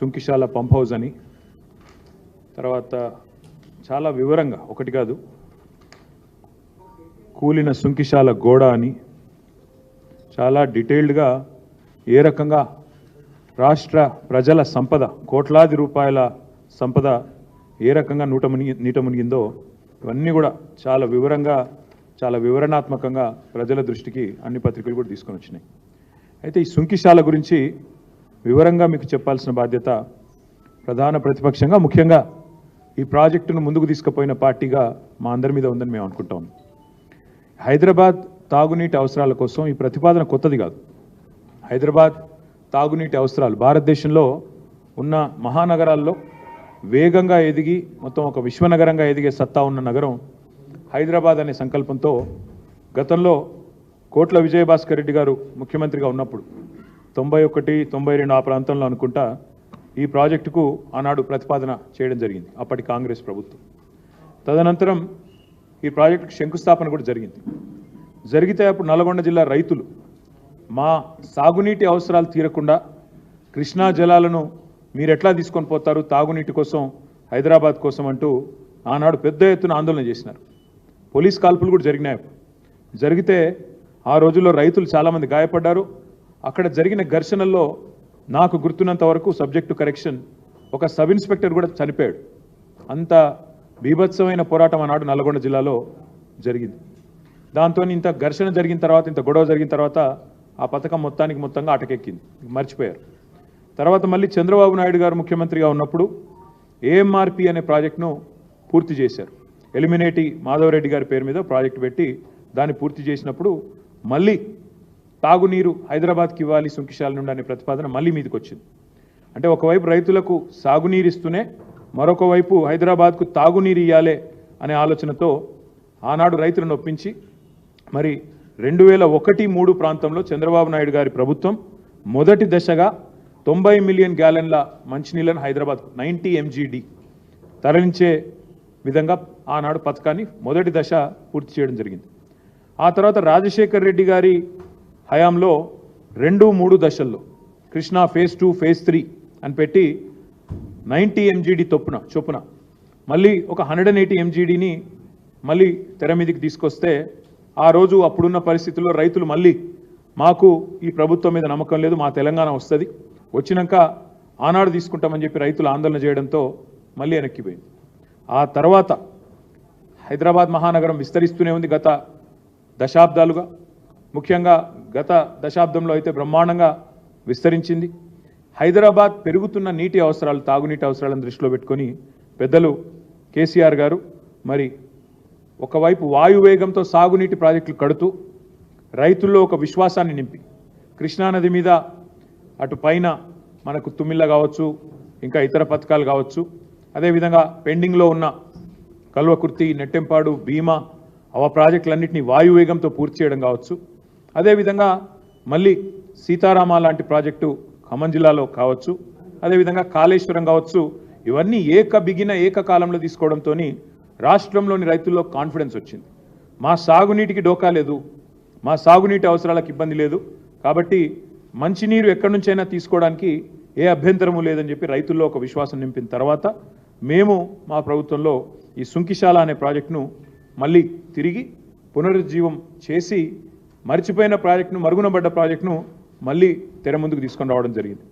Sunkishala pump house అని. తర్వాత చాలా వివరంగా ఒకటి కాదు కూలిన సుంకిశాల గోడ అని. చాలా డీటెయిల్డ్గా ఏ రకంగా రాష్ట్ర ప్రజల సంపద కోట్లాది రూపాయల సంపద ఏ రకంగా నూట మునిగి నీట మునిగిందో ఇవన్నీ కూడా చాలా వివరంగా చాలా వివరణాత్మకంగా ప్రజల దృష్టికి అన్ని పత్రికలు కూడా తీసుకొని వచ్చినాయి. అయితే ఈ సుంకిశాల గురించి వివరంగా మీకు చెప్పాల్సిన బాధ్యత ప్రధాన ప్రతిపక్షంగా ముఖ్యంగా ఈ ప్రాజెక్టును ముందుకు తీసుకుపోయిన పార్టీగా మా అందరి మీద ఉందని మేము అనుకుంటాం. హైదరాబాద్ తాగునీటి అవసరాల కోసం ఈ ప్రతిపాదన కొత్తది కాదు. హైదరాబాద్ తాగునీటి అవసరాలు భారతదేశంలో ఉన్న మహానగరాల్లో వేగంగా ఎదిగి మొత్తం ఒక విశ్వనగరంగా ఎదిగే సత్తా ఉన్న నగరం హైదరాబాద్ అనే సంకల్పంతో గతంలో కోట్ల విజయభాస్కర్ రెడ్డి గారు ముఖ్యమంత్రిగా ఉన్నప్పుడు తొంభై ఒకటి తొంభై రెండు ఆ ప్రాంతంలో అనుకుంటా ఈ ప్రాజెక్టుకు ఆనాడు ప్రతిపాదన చేయడం జరిగింది అప్పటి కాంగ్రెస్ ప్రభుత్వం. తదనంతరం ఈ ప్రాజెక్టుకు శంకుస్థాపన కూడా జరిగింది. జరిగితే అప్పుడు నల్గొండ జిల్లా రైతులు మా సాగునీటి అవసరాలు తీరకుండా కృష్ణా జలాలను మీరు ఎట్లా తీసుకొని పోతారు తాగునీటి కోసం హైదరాబాద్ కోసం అంటూ ఆనాడు పెద్ద ఎత్తున ఆందోళన చేసినారు. పోలీస్ కాల్పులు కూడా జరిగినాయి జరిగితే ఆ రోజుల్లో రైతులు చాలామంది గాయపడ్డారు. అక్కడ జరిగిన ఘర్షణల్లో నాకు గుర్తున్నంత వరకు సబ్జెక్టు కరెక్షన్ ఒక సబ్ ఇన్స్పెక్టర్ కూడా చనిపోయాడు. అంత బీభత్సమైన పోరాటం ఆనాడు నల్గొండ జిల్లాలో జరిగింది. దాంతో ఇంత ఘర్షణ జరిగిన తర్వాత ఇంత గొడవ జరిగిన తర్వాత ఆ పథకం మొత్తానికి మొత్తంగా అటకెక్కింది మర్చిపోయారు. తర్వాత మళ్ళీ చంద్రబాబు నాయుడు గారు ముఖ్యమంత్రిగా ఉన్నప్పుడు ఏఎంఆర్పి అనే ప్రాజెక్టును పూర్తి చేశారు. ఎలిమినేటి మాధవరెడ్డి గారి పేరు మీద ప్రాజెక్టు పెట్టి దాన్ని పూర్తి చేసినప్పుడు మళ్ళీ తాగునీరు హైదరాబాద్కి ఇవ్వాలి సుంకిశాల నుండి అనే ప్రతిపాదన మళ్ళీ మీదకి వచ్చింది అంటే ఒకవైపు రైతులకు సాగునీరు ఇస్తూనే మరొక వైపు హైదరాబాద్కు తాగునీరు ఇవ్వాలి అనే ఆలోచనతో ఆనాడు రైతులను ఒప్పించి మరి రెండు వేల ఒకటి మూడు ప్రాంతంలో చంద్రబాబు నాయుడు గారి ప్రభుత్వం మొదటి దశగా తొంభై మిలియన్ గ్యాలన్ల మంచినీళ్ళను హైదరాబాద్ నైంటీ ఎంజీడి తరలించే విధంగా ఆనాడు పథకాన్ని మొదటి దశ పూర్తి చేయడం జరిగింది. ఆ తర్వాత రాజశేఖర్ రెడ్డి గారి హయాంలో రెండు మూడు దశల్లో Krishna phase two phase three అని పెట్టి నైంటీ ఎంజీడీ తొప్పున చొప్పున మళ్ళీ ఒక హండ్రెడ్ అండ్ ఎయిటీ ఎంజీడీని మళ్ళీ తెర మీదకి తీసుకొస్తే ఆ రోజు అప్పుడున్న పరిస్థితుల్లో రైతులు మళ్ళీ మాకు ఈ ప్రభుత్వం మీద నమ్మకం లేదు మా తెలంగాణ వస్తుంది. వచ్చినాక ఆనాడు తీసుకుంటామని చెప్పి రైతులు ఆందోళన చేయడంతో మళ్ళీ వెనక్కిపోయింది. ఆ తర్వాత హైదరాబాద్ మహానగరం విస్తరిస్తూనే ఉంది గత దశాబ్దాలుగా. ముఖ్యంగా గత దశాబ్దంలో అయితే బ్రహ్మాండంగా విస్తరించింది. హైదరాబాద్ పెరుగుతున్న నీటి అవసరాలు తాగునీటి అవసరాలను దృష్టిలో పెట్టుకొని పెద్దలు కేసీఆర్ గారు మరి ఒకవైపు వాయువేగంతో సాగునీటి ప్రాజెక్టులు కడుతూ రైతుల్లో ఒక విశ్వాసాన్ని నింపి కృష్ణానది మీద అటు పైన మనకు తుమ్మిళ్ళ కావచ్చు ఇంకా ఇతర పథకాలు కావచ్చు అదేవిధంగా పెండింగ్లో ఉన్న కల్వకుర్తి నెట్టెంపాడు భీమా ఆ ప్రాజెక్టులన్నింటినీ వాయువేగంతో పూర్తి చేయడం కావచ్చు. అదేవిధంగా మళ్ళీ సీతారామ లాంటి ప్రాజెక్టు ఖమ్మం జిల్లాలో కావచ్చు అదేవిధంగా కాళేశ్వరం కావచ్చు ఇవన్నీ ఏక బిగిన ఏకకాలంలో తీసుకోవడంతో రాష్ట్రంలోని రైతుల్లో కాన్ఫిడెన్స్ వచ్చింది. మా సాగునీటికి డోకా లేదు మా సాగునీటి అవసరాలకు ఇబ్బంది లేదు కాబట్టి మంచినీరు ఎక్కడి నుంచైనా తీసుకోవడానికి ఏ అభ్యంతరము లేదని చెప్పి రైతుల్లో ఒక విశ్వాసం నింపిన తర్వాత మేము మా ప్రభుత్వంలో ఈ సుంకిశాల అనే ప్రాజెక్టును మళ్ళీ తిరిగి పునరుజ్జీవం చేసి మర్చిపోయిన ప్రాజెక్టును మరుగున పడ్డ ప్రాజెక్టును మళ్ళీ తెర ముందుకు తీసుకొని రావడం జరిగింది.